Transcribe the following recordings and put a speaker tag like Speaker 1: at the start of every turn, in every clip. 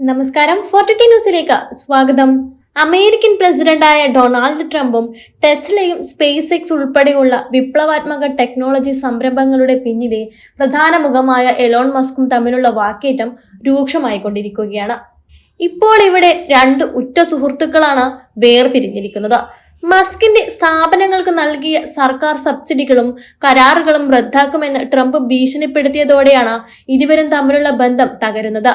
Speaker 1: നമസ്കാരം. ഫോർട്ടി ന്യൂസിലേക്ക് സ്വാഗതം. അമേരിക്കൻ പ്രസിഡന്റായ ഡൊണാൾഡ് ട്രംപും ടെസ്ലയും സ്പേസ് എക്സ് ഉൾപ്പെടെയുള്ള വിപ്ലവാത്മക ടെക്നോളജി സംരംഭങ്ങളുടെ പിന്നിലെ പ്രധാന മുഖമായ എലോൺ മസ്കും തമ്മിലുള്ള വാക്കേറ്റം രൂക്ഷമായിക്കൊണ്ടിരിക്കുകയാണ്. ഇപ്പോൾ ഇവിടെ രണ്ട് ഉറ്റ സുഹൃത്തുക്കളാണ് വേർപിരിഞ്ഞിരിക്കുന്നത്. മസ്കിന്റെ സ്ഥാപനങ്ങൾക്ക് നൽകിയ സർക്കാർ സബ്സിഡികളും കരാറുകളും റദ്ദാക്കുമെന്ന് ട്രംപ് ഭീഷണിപ്പെടുത്തിയതോടെയാണ് ഇരുവരും തമ്മിലുള്ള ബന്ധം തകരുന്നത്.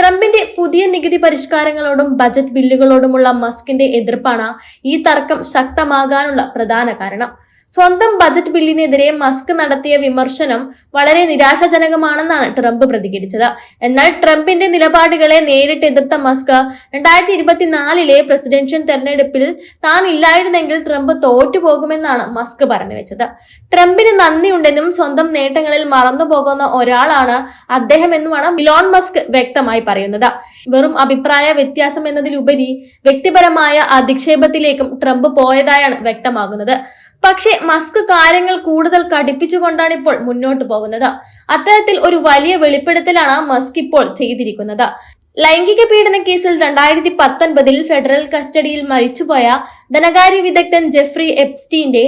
Speaker 1: ട്രംപിന്റെ പുതിയ നികുതി പരിഷ്കാരങ്ങളോടും ബജറ്റ് ബില്ലുകളോടുമുള്ള മസ്കിന്റെ എതിർപ്പാണ് ഈ തർക്കം ശക്തമാകാനുള്ള പ്രധാന കാരണം. സ്വന്തം ബജറ്റ് ബില്ലിനെതിരെ മസ്ക് നടത്തിയ വിമർശനം വളരെ നിരാശാജനകമാണെന്നാണ് ട്രംപ് പ്രതികരിച്ചത്. എന്നാൽ ട്രംപിന്റെ നിലപാടുകളെ നേരിട്ട് എതിർത്ത മസ്ക് രണ്ടായിരത്തി ഇരുപത്തിനാലിലെ പ്രസിഡൻഷ്യൽ തെരഞ്ഞെടുപ്പിൽ താൻ ഇല്ലായിരുന്നെങ്കിൽ ട്രംപ് തോറ്റുപോകുമെന്നാണ് മസ്ക് പറഞ്ഞു വെച്ചത് ട്രംപിന് നന്ദിയുണ്ടെന്നും സ്വന്തം നേട്ടങ്ങളിൽ മറന്നു പോകുന്ന ഒരാളാണ് അദ്ദേഹം എന്നുമാണ് ഇലോൺ മസ്ക് വ്യക്തമായി പറയുന്നത്. വെറും അഭിപ്രായ വ്യത്യാസം എന്നതിലുപരി വ്യക്തിപരമായ അധിക്ഷേപത്തിലേക്കും ട്രംപ് പോയതായാണ് വ്യക്തമാകുന്നത്. പക്ഷേ മസ്ക് കാര്യങ്ങൾ കൂടുതൽ കടുപ്പിച്ചുകൊണ്ടാണ് ഇപ്പോൾ മുന്നോട്ട് പോകുന്നത്. അത്തരത്തിൽ ഒരു വലിയ വെളിപ്പെടുത്തലാണ് മസ്ക് ഇപ്പോൾ ചെയ്തിരിക്കുന്നത്. ലൈംഗിക പീഡന കേസിൽ രണ്ടായിരത്തി പത്തൊൻപതിൽ ഫെഡറൽ കസ്റ്റഡിയിൽ മരിച്ചുപോയ ധനകാര്യ വിദഗ്ധൻ ജെഫ്രി എപ്സ്റ്റീന്റെ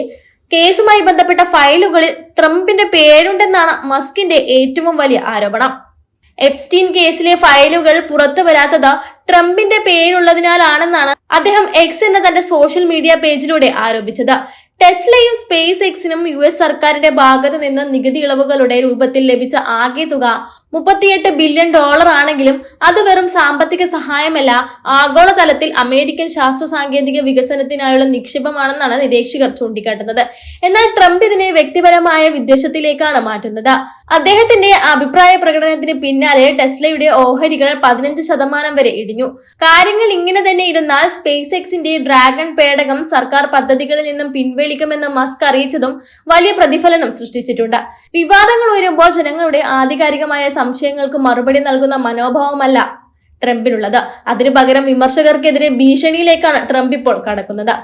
Speaker 1: കേസുമായി ബന്ധപ്പെട്ട ഫയലുകളിൽ ട്രംപിന്റെ പേരുണ്ടെന്നാണ് മസ്കിന്റെ ഏറ്റവും വലിയ ആരോപണം. എപ്സ്റ്റീൻ കേസിലെ ഫയലുകൾ പുറത്തു വരാത്തത് ട്രംപിന്റെ പേരുള്ളതിനാലാണെന്നാണ് അദ്ദേഹം എക്സ് എന്ന തന്റെ സോഷ്യൽ മീഡിയ പേജിലൂടെ ആരോപിച്ചത്. ടെസ്ലയും സ്പേസ് എക്സിനും യു എസ് സർക്കാരിന്റെ ഭാഗത്ത് നിന്ന് നികുതി ഇളവുകളുടെ രൂപത്തിൽ ലഭിച്ച ആകെ തുക മുപ്പത്തിയെട്ട് ബില്യൺ ഡോളർ ആണെങ്കിലും അത് വെറും സാമ്പത്തിക സഹായമല്ല. ആഗോളതലത്തിൽ അമേരിക്കൻ ശാസ്ത്ര സാങ്കേതിക വികസനത്തിനായുള്ള നിക്ഷേപമാണെന്നാണ് നിരീക്ഷകർ ചൂണ്ടിക്കാട്ടുന്നത്. എന്നാൽ ട്രംപ് ഇതിനെ വ്യക്തിപരമായ വിദ്വേഷത്തിലേക്കാണ് മാറ്റുന്നത്. അദ്ദേഹത്തിന്റെ അഭിപ്രായ പ്രകടനത്തിന് പിന്നാലെ ടെസ്ലയുടെ ഓഹരികൾ പതിനഞ്ച് ശതമാനം വരെ ഇടിഞ്ഞു. കാര്യങ്ങൾ ഇങ്ങനെ തന്നെ ഇരുന്നാൽ സ്പേസ് എക്സിന്റെ ഡ്രാഗൺ പേടകം സർക്കാർ പദ്ധതികളിൽ നിന്നും പിൻവലിക്കുമെന്ന് മസ്ക് അറിയിച്ചതും വലിയ പ്രതിഫലനം സൃഷ്ടിച്ചിട്ടുണ്ട്. വിവാദങ്ങൾ ഉയരുമ്പോൾ ജനങ്ങളുടെ ആധികാരികമായ സംശയങ്ങൾക്ക് മറുപടി നൽകുന്ന മനോഭാവമല്ല ട്രംപിനുള്ളത്. അതിനു പകരം വിമർശകർക്കെതിരെ ഭീഷണിയിലേക്കാണ് ട്രംപ് ഇപ്പോൾ കടക്കുന്നത്.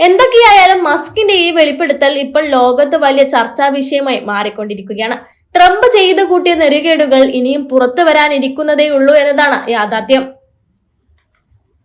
Speaker 1: എന്തൊക്കെയായാലും മസ്കിന്റെ ഈ വെളിപ്പെടുത്തൽ ഇപ്പോൾ ലോകത്ത് വലിയ ചർച്ചാ വിഷയമായി മാറിക്കൊണ്ടിരിക്കുകയാണ്. ട്രംപ് ചെയ്തു കൂട്ടിയ നെറുകേടുകൾ ഇനിയും പുറത്തു വരാനിരിക്കുന്നതേ ഉള്ളൂ എന്നതാണ് യാഥാർത്ഥ്യം.